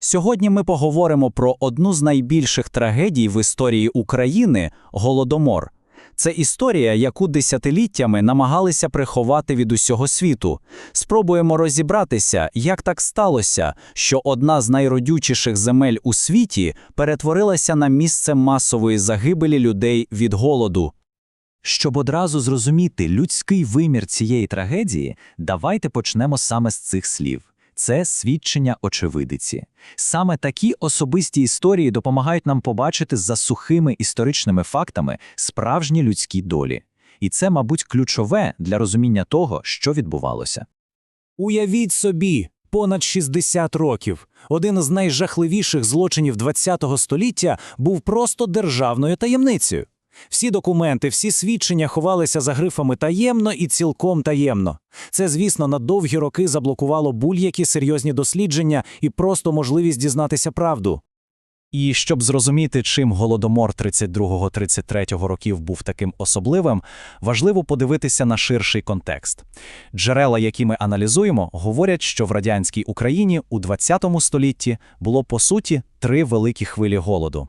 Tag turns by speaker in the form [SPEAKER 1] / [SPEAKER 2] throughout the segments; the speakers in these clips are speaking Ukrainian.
[SPEAKER 1] Сьогодні ми поговоримо про одну з найбільших трагедій в історії України Голодомор. Це історія, яку десятиліттями намагалися приховати від усього світу. Спробуємо розібратися, як так сталося, що одна з найродючіших земель у світі перетворилася на місце масової загибелі людей від голоду.
[SPEAKER 2] Щоб одразу зрозуміти людський вимір цієї трагедії, давайте почнемо саме з цих слів. Це свідчення очевидиці. Саме такі особисті історії допомагають нам побачити за сухими історичними фактами справжні людські долі. І це, мабуть, ключове для розуміння того, що відбувалося.
[SPEAKER 3] Уявіть собі, понад 60 років. Один з найжахливіших злочинів ХХ століття був просто державною таємницею. Всі документи, всі свідчення ховалися за грифами таємно і цілком таємно. Це, звісно, на довгі роки заблокувало будь-які серйозні дослідження і просто можливість дізнатися правду.
[SPEAKER 1] І щоб зрозуміти, чим голодомор 32-33 років був таким особливим, важливо подивитися на ширший контекст. Джерела, які ми аналізуємо, говорять, що в радянській Україні у 20 столітті було по суті три великі хвилі голоду.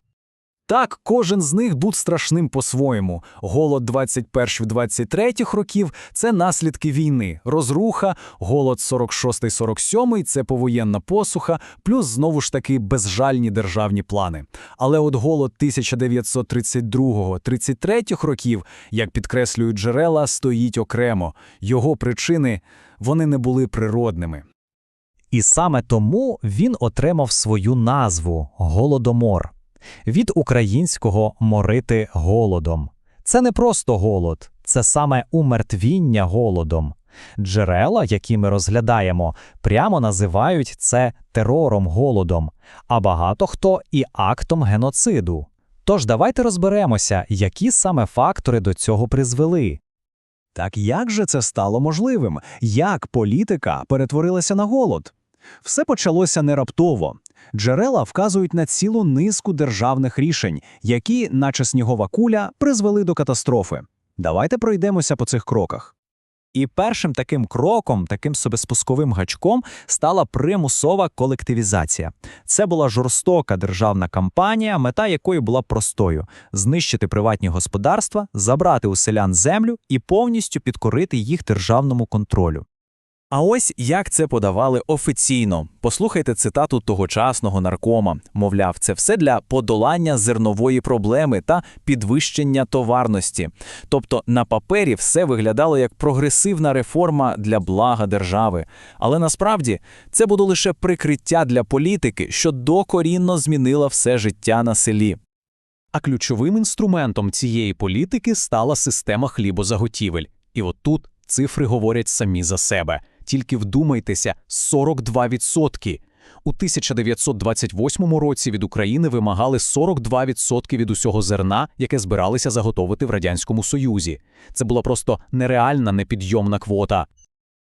[SPEAKER 3] Так, кожен з них був страшним по-своєму. Голод 21-23 років це наслідки війни, розруха, голод 46-47 це повоєнна посуха, плюс знову ж таки безжальні державні плани. Але от голод 1932-33 років, як підкреслюють джерела, стоїть окремо. Його причини вони не були природними.
[SPEAKER 2] І саме тому він отримав свою назву Голодомор. Від українського морити голодом. Це не просто голод, це саме умертвіння голодом. Джерела, які ми розглядаємо, прямо називають це терором голодом, а багато хто і актом геноциду. Тож давайте розберемося, які саме фактори до цього призвели.
[SPEAKER 4] Так як же це стало можливим? Як політика перетворилася на голод? Все почалося не раптово. Джерела вказують на цілу низку державних рішень, які, наче снігова куля, призвели до катастрофи. Давайте пройдемося по цих кроках.
[SPEAKER 2] І першим таким кроком, таким собі спусковим гачком, стала примусова колективізація. Це була жорстока державна кампанія, мета якої була простою: знищити приватні господарства, забрати у селян землю і повністю підкорити їх державному контролю.
[SPEAKER 1] А ось як це подавали офіційно. Послухайте цитату тогочасного наркома. Мовляв, це все для подолання зернової проблеми та підвищення товарності. Тобто на папері все виглядало як прогресивна реформа для блага держави. Але насправді це було лише прикриття для політики, що докорінно змінила все життя на селі.
[SPEAKER 3] А ключовим інструментом цієї політики стала система хлібозаготівель. І от тут цифри говорять самі за себе. Тільки вдумайтеся, 42%. У 1928 році від України вимагали 42% від усього зерна, яке збиралися заготовити в Радянському Союзі. Це була просто нереальна непідйомна квота.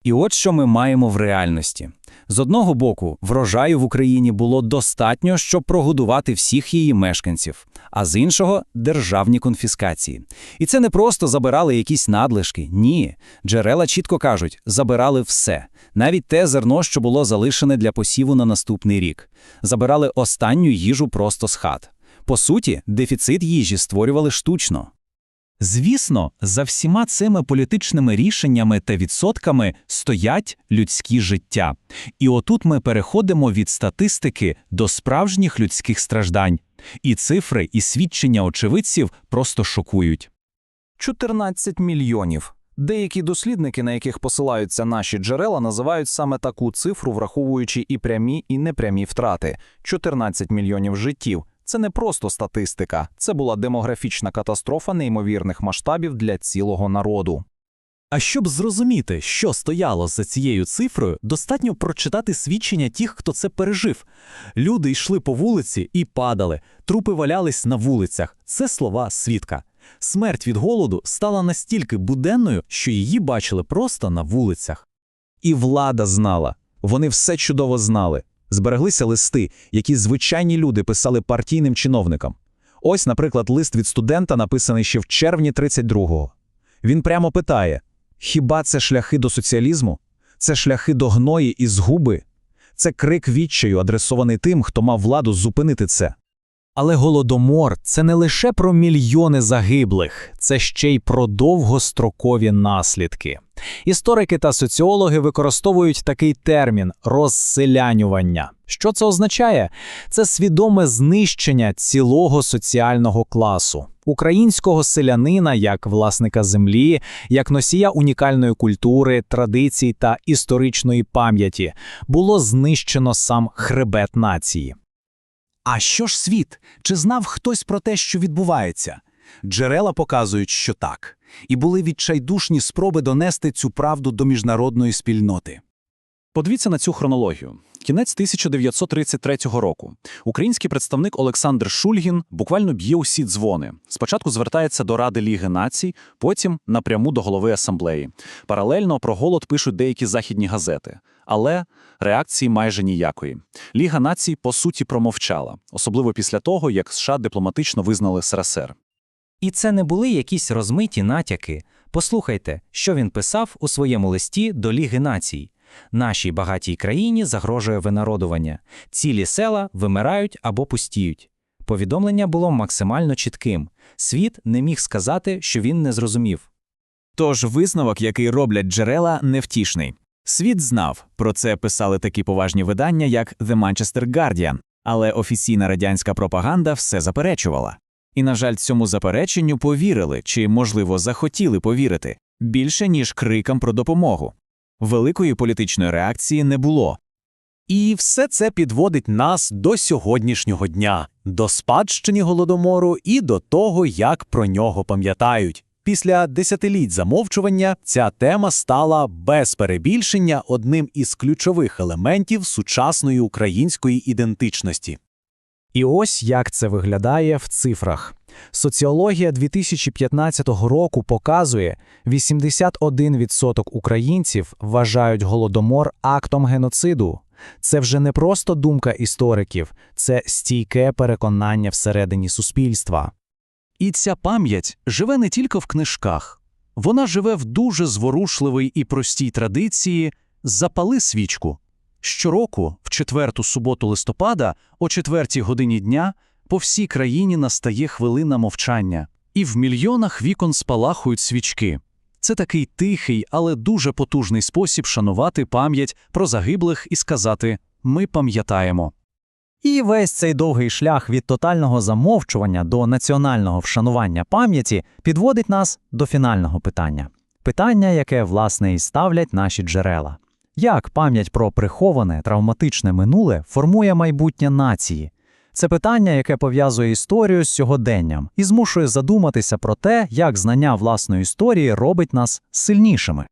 [SPEAKER 1] І от що ми маємо в реальності. З одного боку, врожаю в Україні було достатньо, щоб прогодувати всіх її мешканців, а з іншого державні конфіскації. І це не просто забирали якісь надлишки. Ні. Джерела чітко кажуть, забирали все, навіть те зерно, що було залишене для посіву на наступний рік. Забирали останню їжу просто з хат. По суті, дефіцит їжі створювали штучно.
[SPEAKER 2] Звісно, за всіма цими політичними рішеннями та відсотками стоять людські життя. І отут ми переходимо від статистики до справжніх людських страждань. І цифри, і свідчення очевидців просто шокують.
[SPEAKER 3] 14 мільйонів. Деякі дослідники, на яких посилаються наші джерела, називають саме таку цифру, враховуючи і прямі, і непрямі втрати 14 мільйонів життів. Це не просто статистика, це була демографічна катастрофа неймовірних масштабів для цілого народу.
[SPEAKER 5] А щоб зрозуміти, що стояло за цією цифрою, достатньо прочитати свідчення тих, хто це пережив. Люди йшли по вулиці і падали, трупи валялись на вулицях. Це слова свідка. Смерть від голоду стала настільки буденною, що її бачили просто на вулицях.
[SPEAKER 4] І влада знала. Вони все чудово знали. Збереглися листи, які звичайні люди писали партійним чиновникам. Ось, наприклад, лист від студента, написаний ще в червні 32-го. Він прямо питає: хіба це шляхи до соціалізму? Це шляхи до гної і згуби? Це крик відчаю, адресований тим, хто мав владу зупинити це.
[SPEAKER 2] Але голодомор це не лише про мільйони загиблих, це ще й про довгострокові наслідки. Історики та соціологи використовують такий термін розселянювання. Що це означає? Це свідоме знищення цілого соціального класу. Українського селянина як власника землі, як носія унікальної культури, традицій та історичної пам'яті було знищено сам хребет нації.
[SPEAKER 4] А що ж світ? Чи знав хтось про те, що відбувається? Джерела показують, що так. І були відчайдушні спроби донести цю правду до міжнародної спільноти.
[SPEAKER 3] Подивіться на цю хронологію. Кінець 1933 року. Український представник Олександр Шульгін буквально б'є усі дзвони. Спочатку звертається до Ради Ліги націй, потім напряму до голови асамблеї. Паралельно про голод пишуть деякі західні газети. Але реакції майже ніякої. Ліга націй, по суті, промовчала, особливо після того, як США дипломатично визнали СРСР.
[SPEAKER 1] І це не були якісь розмиті натяки. Послухайте, що він писав у своєму листі до Ліги націй. Нашій багатій країні загрожує винародування. Цілі села вимирають або пустіють. Повідомлення було максимально чітким. Світ не міг сказати, що він не зрозумів.
[SPEAKER 5] Тож висновок, який роблять джерела, невтішний. Світ знав, про це писали такі поважні видання, як The Manchester Guardian, але офіційна радянська пропаганда все заперечувала. І, на жаль, цьому запереченню повірили чи, можливо, захотіли повірити більше, ніж крикам про допомогу. Великої політичної реакції не було.
[SPEAKER 3] І все це підводить нас до сьогоднішнього дня, до спадщини голодомору і до того, як про нього пам'ятають. Після десятиліть замовчування ця тема стала без перебільшення одним із ключових елементів сучасної української ідентичності.
[SPEAKER 2] І ось як це виглядає в цифрах. Соціологія 2015 року показує, 81% українців вважають голодомор актом геноциду. Це вже не просто думка істориків, це стійке переконання всередині суспільства.
[SPEAKER 3] І ця пам'ять живе не тільки в книжках. Вона живе в дуже зворушливій і простій традиції «запали свічку». Щороку, в четверту суботу листопада, о четвертій годині дня, по всій країні настає хвилина мовчання, і в мільйонах вікон спалахують свічки. Це такий тихий, але дуже потужний спосіб шанувати пам'ять про загиблих і сказати «ми пам'ятаємо».
[SPEAKER 2] І весь цей довгий шлях від тотального замовчування до національного вшанування пам'яті підводить нас до фінального питання. Питання, яке, власне, і ставлять наші джерела. Як пам'ять про приховане травматичне минуле формує майбутнє нації? Це питання, яке пов'язує історію з сьогоденням і змушує задуматися про те, як знання власної історії робить нас сильнішими.